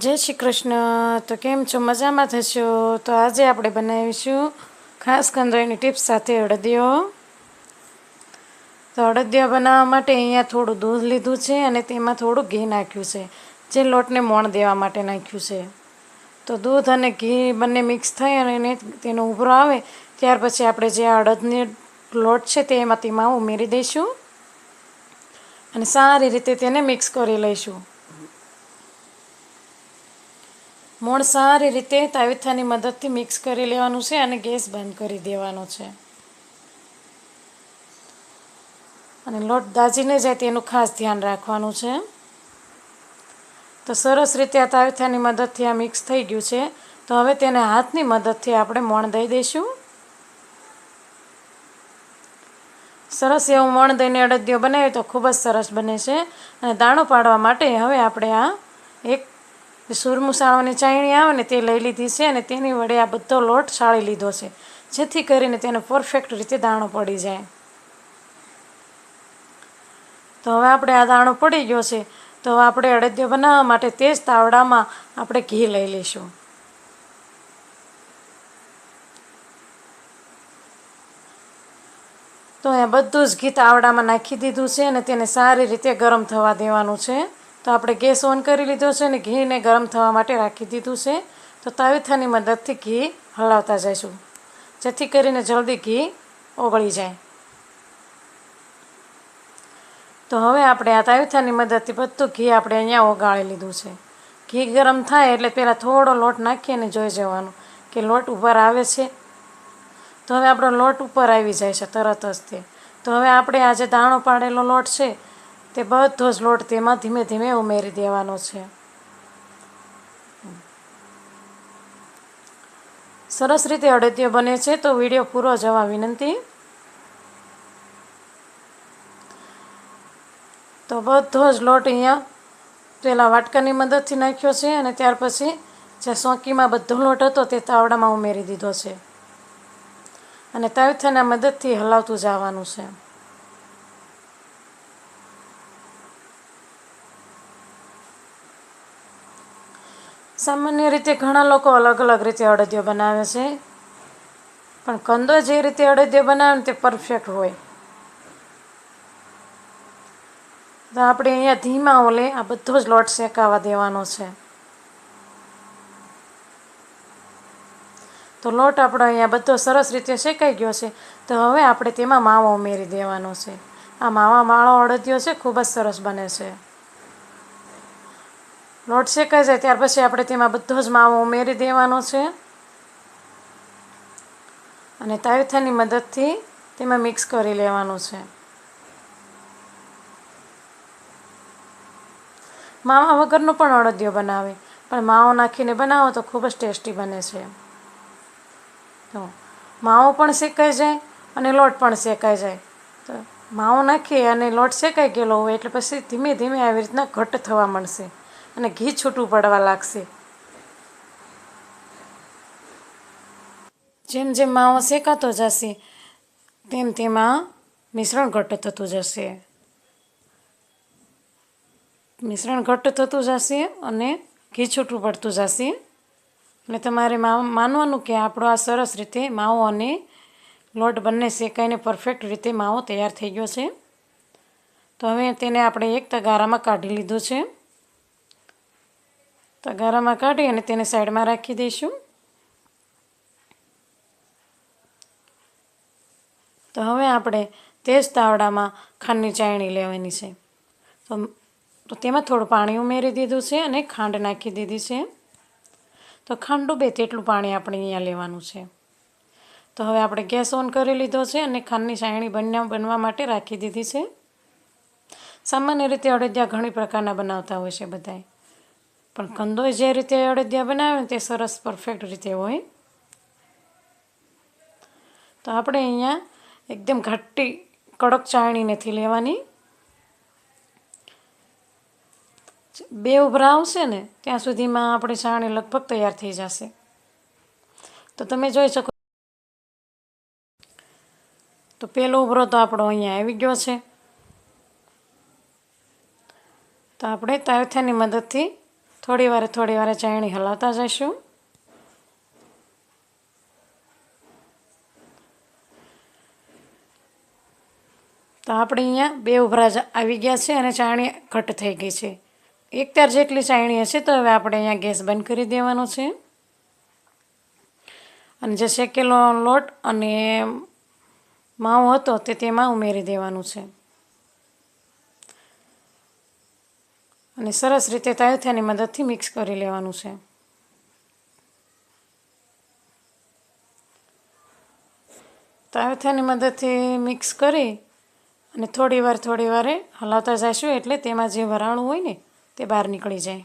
જય શ્રી કૃષ્ણ. તો કેમ છો? મજામાં થશો તો આજે આપણે બનાવીશું ખાસ કંદોઈની ટિપ્સ સાથે અડદિયો. તો અડદિયો બનાવવા માટે અહીંયા થોડું દૂધ લીધું છે અને તેમાં થોડું ઘી નાખ્યું છે, જે લોટને મોણ દેવા માટે નાખ્યું છે. તો દૂધ અને ઘી બંને મિક્સ થઈ અને એને તેનો ઉભરો આવે, ત્યાર પછી આપણે જે અડદની લોટ છે તે એમાં તેમાં ઉમેરી દઈશું અને સારી રીતે તેને મિક્સ કરી લઈશું. મોણ સારી રીતે તાવીથાની મદદથી મિક્સ કરી લેવાનું છે અને ગેસ બંધ કરી દેવાનો છે. અને લોટ દાજીને જાય તેનું ખાસ ધ્યાન રાખવાનું છે. તો સરસ રીતે આ તાવીથાની મદદથી આ મિક્સ થઈ ગયું છે. તો હવે તેને હાથની મદદથી આપણે મોણ દઈ દઈશું. સરસ એવું મણ દઈને અડદિયો બનાવીએ તો ખૂબ જ સરસ બને છે. અને દાણો પાડવા માટે હવે આપણે આ એક સુરમુસાળોની ચાયણી આવે ને તે લઈ લીધી છે અને તેની વડે આ બધો લોટ સાળી લીધો છે. જેથી કરીને તેને પરફેક્ટ રીતે દાણો પડી જાય. તો હવે આપણે આ દાણો પડી ગયો છે. તો આપણે અડદિયો બનાવવા માટે તે જ તાવડામાં આપણે ઘી લઈ લઈશું. તો અહીંયા બધું જ ઘી તાવડામાં નાખી દીધું છે અને તેને સારી રીતે ગરમ થવા દેવાનું છે. તો આપણે ગેસ ઓન કરી લીધો છે અને ઘીને ગરમ થવા માટે રાખી દીધું છે. તો તાવીથાની મદદથી ઘી હલાવતા જઈશું. જેથી કરીને જલ્દી ઘી ઓગળી જાય. તો હવે આપણે આ તાવીથાની મદદથી બધું ઘી આપણે અહીંયા ઓગાળી લીધું છે. ઘી ગરમ થાય એટલે પહેલાં થોડો લોટ નાખી અને જોઈ જવાનું કે લોટ ઉપર આવે છે. તો હવે આપણો લોટ ઉપર આવી જાય છે તરત જ તે. તો હવે આપણે આ જે દાણો પાડેલો લોટ છે તે બધો જ લોટ તેમાં ધીમે ધીમે ઉમેરી દેવાનો છે. સરસ રીતે અડદિયો બને છે, તો વીડિયો પૂરો જવા વિનંતી. તો બધો જ લોટ અહીંયા પહેલાં વાટકાની મદદથી નાખ્યો છે અને ત્યાર પછી જે સોંકીમાં બધો લોટ હતો તે તાવડામાં ઉમેરી દીધો છે. અને તાવીથાના મદદથી હલાવતું જવાનું છે. સામાન્ય રીતે ઘણા લોકો અલગ અલગ રીતે અડદિયો બનાવે છે. પણ કંદો જે રીતે અડદિયો બનાવે તે પરફેક્ટ હોય. તો આપણે અહીંયા ધીમા ઓલે આ બધો જ લોટ શેકાવા દેવાનો છે. તો લોટ આપણો અહીંયા બધો સરસ રીતે શેકાઈ ગયો છે. તો હવે આપણે તેમાં માવો ઉમેરી દેવાનો છે. આ માવા માળો અડદિયો છે, ખૂબ જ સરસ બને છે. લોટ શેકાઈ જાય ત્યાર પછી આપણે તેમાં બધો જ માવો ઉમેરી દેવાનો છે. અને તાવીથાની મદદથી તેમાં મિક્સ કરી લેવાનું છે. માવા વગરનો પણ અડદિયો બનાવે. પણ માવો નાખીને બનાવો તો ખૂબ જ ટેસ્ટી બને છે. તો માવો પણ શેકાઈ જાય અને લોટ પણ શેકાઈ જાય. તો માવો નાખી અને લોટ શેકાઈ ગયેલો હોય એટલે પછી ધીમે ધીમે આવી રીતના ઘટ્ટ થવા મળશે અને ઘી છૂટું પડવા લાગશે. જેમ જેમ માવો શેકાતો જશે, તેમ તેમાં મિશ્રણ ઘટ્ટ થતું જશે. મિશ્રણ ઘટ્ટ થતું જશે અને ઘી છૂટું પડતું જશે. એટલે તમારે માનવાનું કે આપણો આ સરસ રીતે માવો અને લોટ બંને શેકાઈને પરફેક્ટ રીતે માવો તૈયાર થઈ ગયો છે. તો હવે તેને આપણે એક તગારામાં કાઢી લીધું છે. તગારામાં કાઢી અને તેને સાઈડમાં રાખી દઈશું. તો હવે આપણે તે જ તાવડામાં ખાંડની ચાયણી લેવાની છે. તો તો તેમાં થોડું પાણી ઉમેરી દીધું છે અને ખાંડ નાખી દીધી છે. તો ખાંડ ડૂબે તેટલું પાણી આપણે અહીંયા લેવાનું છે. તો હવે આપણે ગેસ ઓન કરી લીધો છે અને ખાંડની ચાયણી બન્યા, બનવા માટે રાખી દીધી છે. સામાન્ય રીતે અડદિયા ઘણી પ્રકારના બનાવતા હોય છે બધાય. પણ કંદોય જે રીતે અડદિયા બનાવે તે સરસ પરફેક્ટ રીતે હોય. તો આપણે અહીંયા એકદમ ઘાટી કડક ચાણી નથી લેવાની. બે ઉભરા આવશે ને, ત્યાં સુધીમાં આપણી ચાણી લગભગ તૈયાર થઈ જશે. તો તમે જોઈ શકો. તો પહેલો ઉભરો તો આપણો અહીંયા આવી ગયો છે. તો આપણે તાવથાની મદદથી થોડી વારે થોડી વારે ચાયણી હલાવતા જઈશું. તો આપણે અહીંયા બે ઉભરા આવી ગયા છે અને ચાયણી ઘટ થઈ ગઈ છે. એક તાર જેટલી ચાયણી હશે તો હવે આપણે અહીંયા ગેસ બંધ કરી દેવાનો છે. અને જે શેકેલો લોટ અને માવો હતો તે તેમાં ઉમેરી દેવાનું છે. અને સરસ રીતે તાયુથાની મદદથી મિક્સ કરી લેવાનું છે. તાયુથાની મદદથી મિક્સ કરી અને થોડી વાર, થોડી વારે હલાવતા જઈશું એટલે તેમાં જે વરાણું હોય ને તે બહાર નીકળી જાય.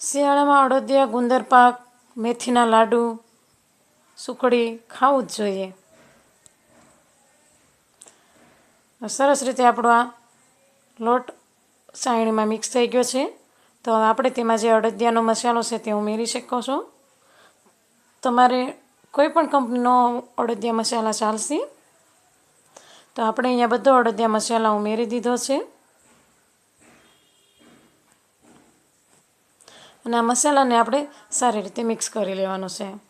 શિયાળામાં અડદિયા ગુંદર પાક મેથીના લાડુ સુખડી ખાવું જ જોઈએ. સરસ રીતે આપણો આ લોટ સાયણીમાં મિક્સ થઈ ગયો છે. તો આપણે તેમાં જે અડદિયાનો મસાલો છે તે ઉમેરી શકો છો. તમારે કોઈ પણ કંપનીનો અડદિયા મસાલા ચાલશે. તો આપણે અહીંયા બધો અડદિયા મસાલા ઉમેરી દીધો છે. અને આ મસાલાને આપણે સારી રીતે મિક્સ કરી લેવાનો છે.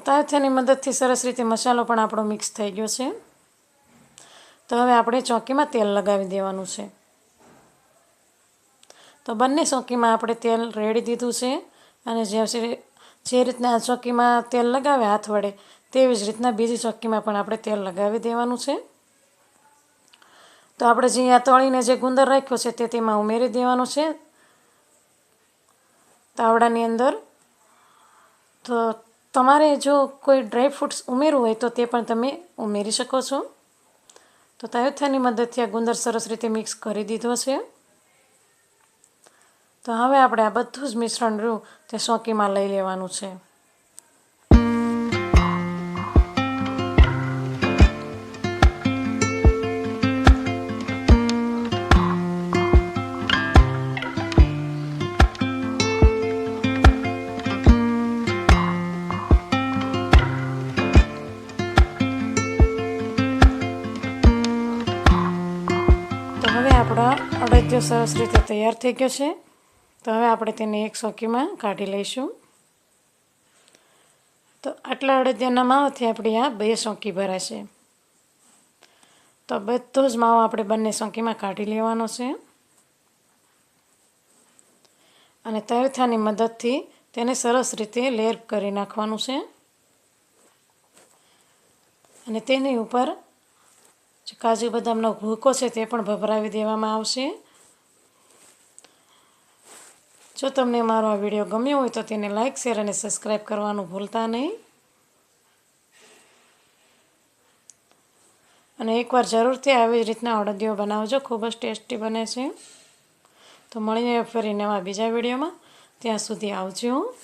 તો તાથાની મદદથી સરસ રીતે મસાલો પણ આપણો મિક્સ થઈ ગયો છે. તો હવે આપણે ચોકીમાં તેલ લગાવી દેવાનું છે. તો બંને ચોકીમાં આપણે તેલ રેડી દીધું છે અને જે જે રીતના આ ચોકીમાં તેલ લગાવે હાથ વડે, તેવી જ રીતના બીજી ચોકીમાં પણ આપણે તેલ લગાવી દેવાનું છે. તો આપણે જે આ તળીને જે ગુંદર રાખ્યો છે તે તેમાં ઉમેરી દેવાનો છે. તાવડાની અંદર. તો તમારે જો કોઈ ડ્રાય ફ્રૂટ્સ ઉમેરવું હોય તો તે પણ તમે ઉમેરી શકો છો. તો તાયોથાની મદદથી આ ગુંદર સરસ રીતે મિક્સ કરી દીધો છે. તો હવે આપણે આ બધું જ મિશ્રણ રહ્યું તે સોંકીમાં લઈ લેવાનું છે. સરસ રીતે તૈયાર થઈ ગયો છે. તો હવે આપણે તેને એક સોકીમાં કાઢી લઈશું. તો આટલા અડદિયાના માવાથી આપણી આ બે સોંકી ભરાશે તો બધો જ માવો આપણે બંને સોંકીમાં કાઢી લેવાનો છે. અને તરથાની મદદથી તેને સરસ રીતે લેર કરી નાખવાનું છે. અને તેની ઉપર કાજુ બદામનો ભૂકો છે તે પણ ભભરાવી દેવામાં આવશે. જો તમને મારો આ વીડિયો ગમ્યો હોય તો તેને લાઇક શેર અને સબસ્ક્રાઈબ કરવાનું ભૂલતા નહીં. અને એકવાર જરૂરથી આવી જ રીતના અડદિયો બનાવજો, ખૂબ જ ટેસ્ટી બને છે. તો મળીને ફરી નવા બીજા વિડીયોમાં. ત્યાં સુધી આવજો.